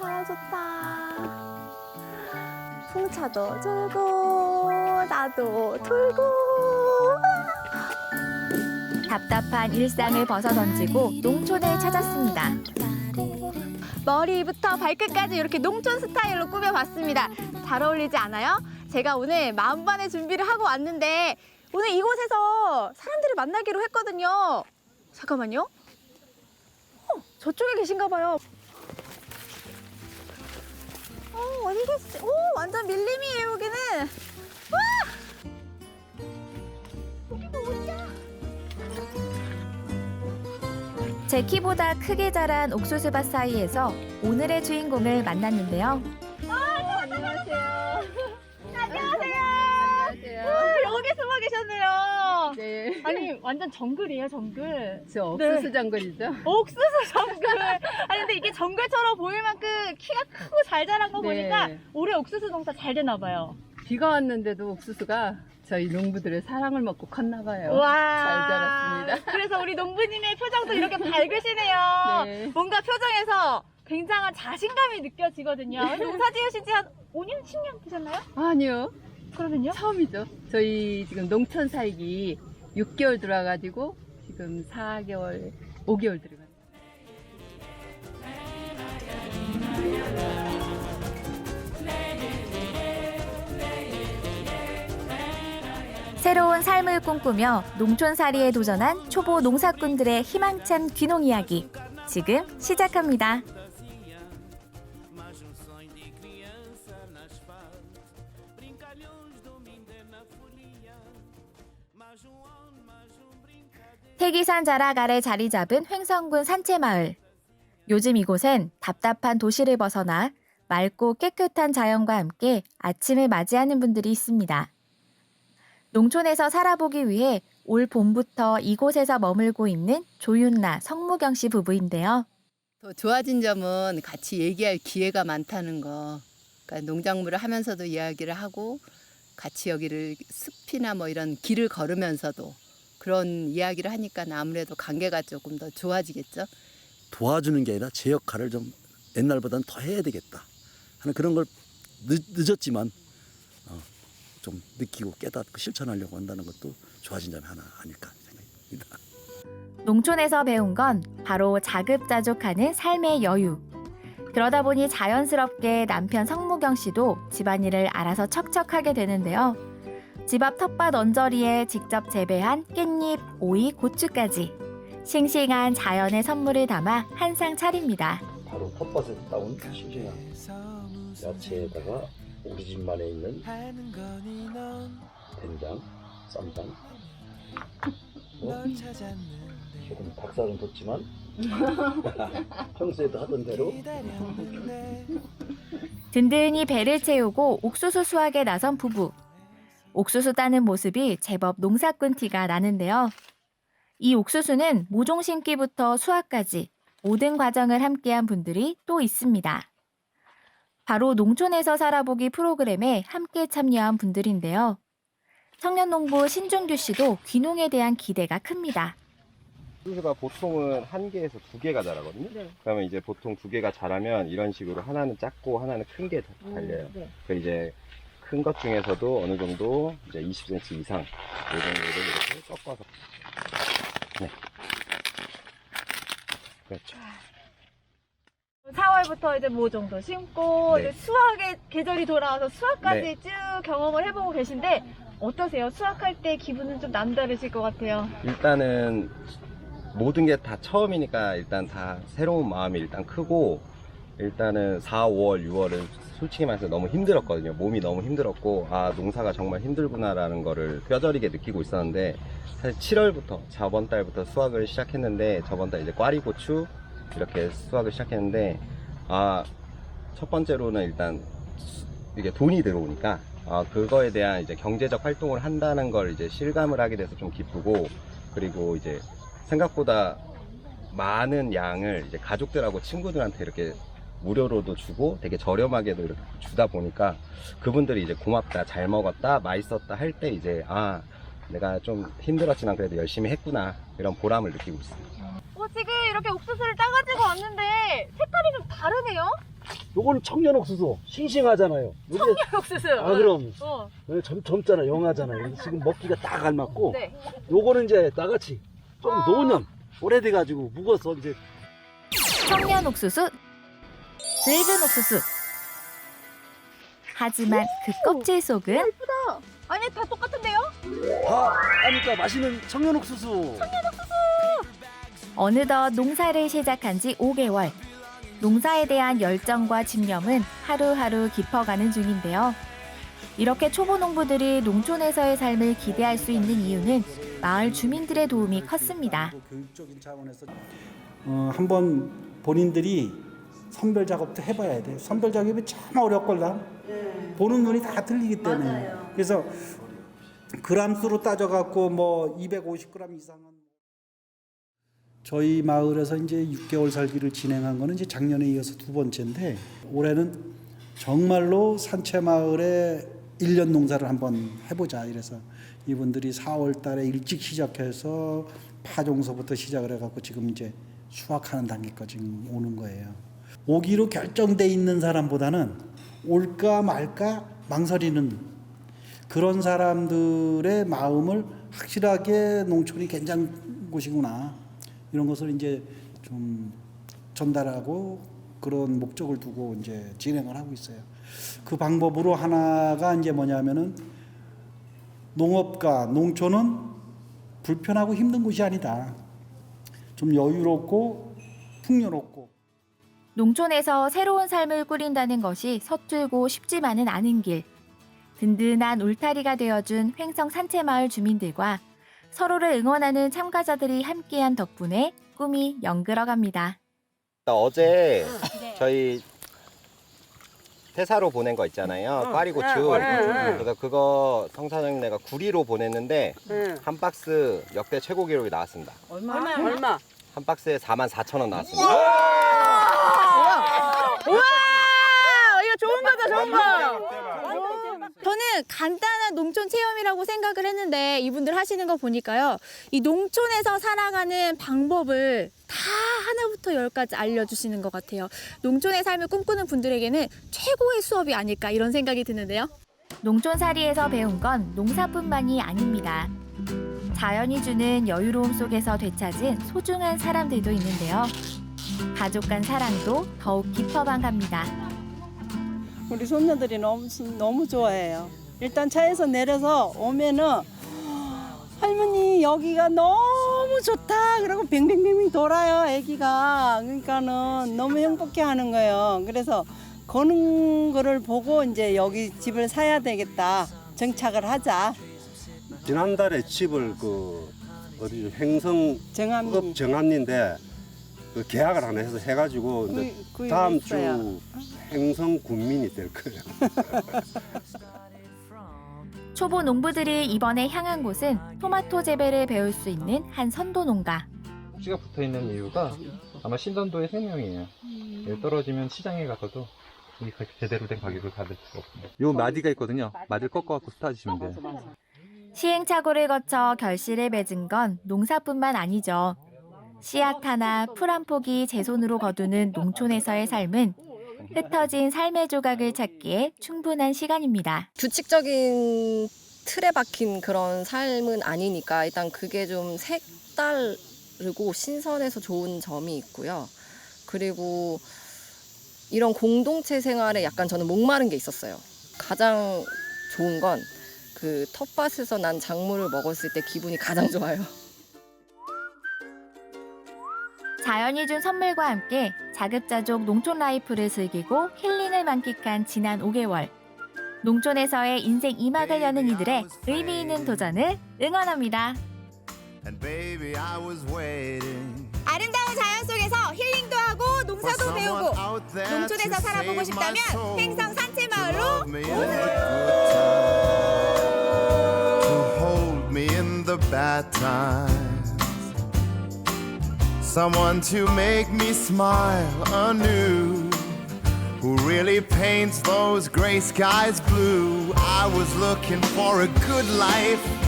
아 좋다. 풍차도 돌고 나도 돌고. 답답한 일상을 벗어던지고 농촌을 찾았습니다. 머리부터 발끝까지 이렇게 농촌 스타일로 꾸며봤습니다. 잘 어울리지 않아요? 제가 오늘 만반의 준비를 하고 왔는데 오늘 이곳에서 사람들을 만나기로 했거든요. 잠깐만요. 어, 저쪽에 계신가 봐요. 어, 어디 계시지? 오, 완전 밀림이에요, 여기는. 와! 제 키보다 크게 자란 옥수수밭 사이에서 오늘의 주인공을 만났는데요. 아니 완전 정글이에요 정글 저 옥수수 정글이죠? 옥수수 정글 아니 근데 이게 정글처럼 보일 만큼 키가 크고 잘 자란 거 네. 보니까 올해 옥수수 농사 잘 되나 봐요 비가 왔는데도 옥수수가 저희 농부들의 사랑을 먹고 컸나 봐요. 와잘 자랐습니다. 그래서 우리 농부님의 표정도 이렇게 밝으시네요 네. 뭔가 표정에서 굉장한 자신감이 느껴지거든요 농사 지으신 지 한 5년 10년 되셨나요? 아니요. 그러면요? 처음이죠. 저희 지금 농촌 살기 6개월 들어와가지고 지금 4개월, 5개월 들어가요. 새로운 삶을 꿈꾸며 농촌살이에 도전한 초보 농사꾼들의 희망찬 귀농 이야기 지금 시작합니다. 태기산 자락 아래 자리 잡은 횡성군 산채마을. 요즘 이곳엔 답답한 도시를 벗어나 맑고 깨끗한 자연과 함께 아침을 맞이하는 분들이 있습니다. 농촌에서 살아보기 위해 올 봄부터 이곳에서 머물고 있는 조윤나, 성무경 씨 부부인데요. 더 좋아진 점은 같이 얘기할 기회가 많다는 거. 그러니까 농작물을 하면서도 이야기를 하고 같이 여기를 숲이나 뭐 이런 길을 걸으면서도 그런 이야기를 하니까 아무래도 관계가 조금 더 좋아지겠죠. 도와주는 게 아니라 제 역할을 좀 옛날보다는 더 해야 되겠다 하는 그런 걸 늦, 늦었지만 어, 좀 느끼고 깨닫고 실천하려고 한다는 것도 좋아진 점이 하나 아닐까 생각합니다. 농촌에서 배운 건 바로 자급자족하는 삶의 여유. 그러다 보니 자연스럽게 남편 성무경 씨도 집안일을 알아서 척척하게 되는데요. 집 앞 텃밭 언저리에 직접 재배한 깻잎, 오이, 고추까지 싱싱한 자연의 선물을 담아 한 상 차립니다. 바로 텃밭에서 따온 싱싱한 야채에다가 우리 집만에 있는 된장, 쌈장, 뭐 조금 닭살은 뒀지만 평소에도 하던 대로 든든히 배를 채우고 옥수수 수확에 나선 부부. 옥수수 따는 모습이 제법 농사꾼 티가 나는데요. 이 옥수수는 모종 심기부터 수확까지 모든 과정을 함께한 분들이 또 있습니다. 바로 농촌에서 살아보기 프로그램에 함께 참여한 분들인데요. 청년농부 신종규 씨도 귀농에 대한 기대가 큽니다. 옥수수가 보통은 한 개에서 두 개가 자라거든요. 그러면 이제 보통 두 개가 자라면 이런 식으로 하나는 작고 하나는 큰 게 달려요. 그 이제 큰 것 중에서도 어느 정도 이제 20cm 이상 이 정도를 이렇게 꺾어서 네. 그렇죠. 4월부터 이제 모종도 심고 네. 이제 수확의 계절이 돌아와서 수확까지 네. 쭉 경험을 해보고 계신데 어떠세요? 수확할 때 기분은 좀 남다르실 것 같아요. 일단은 모든 게 다 처음이니까 일단 다 새로운 마음이 일단 크고 일단은 4, 5월, 6월은 솔직히 말해서 너무 힘들었거든요. 몸이 너무 힘들었고 아 농사가 정말 힘들구나라는 거를 뼈저리게 느끼고 있었는데 사실 7월부터 저번 달부터 수확을 시작했는데 저번 달 이제 꽈리고추 이렇게 수확을 시작했는데 아 첫 번째로는 일단 이게 돈이 들어오니까 아, 그거에 대한 이제 경제적 활동을 한다는 걸 이제 실감을 하게 돼서 좀 기쁘고 그리고 이제 생각보다 많은 양을 이제 가족들하고 친구들한테 이렇게 무료로도 주고 되게 저렴하게도 이렇게 주다 보니까 그분들이 이제 고맙다, 잘 먹었다, 맛있었다 할 때 이제 아 내가 좀 힘들었지만 그래도 열심히 했구나 이런 보람을 느끼고 있습니다. 어, 지금 이렇게 옥수수를 따가지고 왔는데 색깔이 좀 다르네요? 요건 청년 옥수수 싱싱하잖아요. 요게 옥수수. 아 그럼 어. 네, 젊, 젊잖아 영하잖아요. 지금 먹기가 딱 알맞고 네. 요거는 이제 나같이 좀 아. 노년 오래돼가지고 묵어서 이제 청년 옥수수, 늙은 옥수수. 하지만 그 껍질 속은 예쁘다. 아니 다 똑같은데요? 다 하니까 맛있는 청년 옥수수. 어느덧 농사를 시작한 지 5개월. 농사에 대한 열정과 집념은 하루하루 깊어가는 중인데요. 이렇게 초보 농부들이 농촌에서의 삶을 기대할 수 있는 이유는 마을 주민들의 도움이 컸습니다. 교육적인 차원에서 어, 한번 본인들이 선별 작업도 해봐야 돼요. 선별 작업이 참 어렵걸라. 보는 눈이 다 틀리기 때문에. 그래서 그람수로 따져갖고 뭐 250g 이상은 저희 마을에서 이제 6개월 살기를 진행한 거는 이제 작년에 이어서 두 번째인데 올해는 정말로 산채 마을에 1년 농사를 한번 해보자 이래서 이분들이 4월 달에 일찍 시작해서 파종서부터 시작을 해갖고 지금 이제 수확하는 단계까지 오는 거예요. 오기로 결정돼 있는 사람보다는 올까 말까 망설이는 그런 사람들의 마음을 확실하게 농촌이 괜찮은 곳이구나 이런 것을 이제 좀 전달하고 그런 목적을 두고 이제 진행을 하고 있어요. 그 방법으로 하나가 이제 뭐냐면은 농업과 농촌은 불편하고 힘든 곳이 아니다. 좀 여유롭고 풍요롭고 농촌에서 새로운 삶을 꾸린다는 것이 서툴고 쉽지만은 않은 길. 든든한 울타리가 되어준 횡성 산채마을 주민들과 서로를 응원하는 참가자들이 함께한 덕분에 꿈이 연그러갑니다. 어제 네. 저희 퇴사로 보낸 거 있잖아요. 꽈리 고추. 응. 그래서 그거 성사장님 내가 구리로 보냈는데 응. 한 박스 역대 최고 기록이 나왔습니다. 얼마? 얼마? 한 박스에 4만 4천 원 나왔습니다. 우와! 이거 좋은 거다, 좋은 거. 저는 간단한 농촌 체험이라고 생각을 했는데 이분들 하시는 거 보니까요. 이 농촌에서 살아가는 방법을 다 하나부터 열까지 알려주시는 것 같아요. 농촌의 삶을 꿈꾸는 분들에게는 최고의 수업이 아닐까 이런 생각이 드는데요. 농촌살이에서 배운 건 농사뿐만이 아닙니다. 자연이 주는 여유로움 속에서 되찾은 소중한 사람들도 있는데요. 가족 간 사랑도 더욱 깊어만 갑니다. 우리 손녀들이 너무 너무 좋아해요. 일단 차에서 내려서 오면은 할머니 여기가 너무 좋다. 그러고 뱅뱅뱅뱅 돌아요, 아기가. 그러니까는 너무 행복해 하는 거예요. 그래서 거는 거를 보고 이제 여기 집을 사야 되겠다. 정착을 하자. 지난달에 집을 그 어디 횡성읍 정함이 정암리인데 그 계약을 하나 해서 해가지고 이제 구- 다음 구입했어요. 주 횡성 군민이 될 거예요. 초보 농부들이 이번에 향한 곳은 토마토 재배를 배울 수 있는 한 선도 농가. 꼭지가 붙어 있는 이유가 아마 신선도의 생명이에요. 예, 떨어지면 시장에 가서도 이 가- 제대로 된 가격을 받을 수가 없습니다. 요 마디가 있거든요. 마디를 꺾어갖고 스타주시면 돼요. 시행착오를 거쳐 결실을 맺은 건 농사뿐만 아니죠. 씨앗 하나, 풀한 폭이 제 손으로 거두는 농촌에서의 삶은 흩어진 삶의 조각을 찾기에 충분한 시간입니다. 규칙적인 틀에 박힌 그런 삶은 아니니까 일단 그게 좀 색다르고 신선해서 좋은 점이 있고요. 그리고 이런 공동체 생활에 약간 저는 목마른 게 있었어요. 가장 좋은 건 그 텃밭에서 난 작물을 먹었을 때 기분이 가장 좋아요. 자연이 준 선물과 함께 자급자족 농촌 라이프를 즐기고 힐링을 만끽한 지난 5개월. 농촌에서의 인생 이막을 여는 이들의 의미 있는 도전을 응원합니다. 아름다운 자연 속에서 힐링도 하고 농사도 배우고 농촌에서 살아보고 싶다면 횡성 산채 마을로 to hold me Someone to make me smile anew. Who really paints those gray skies blue? I was looking for a good life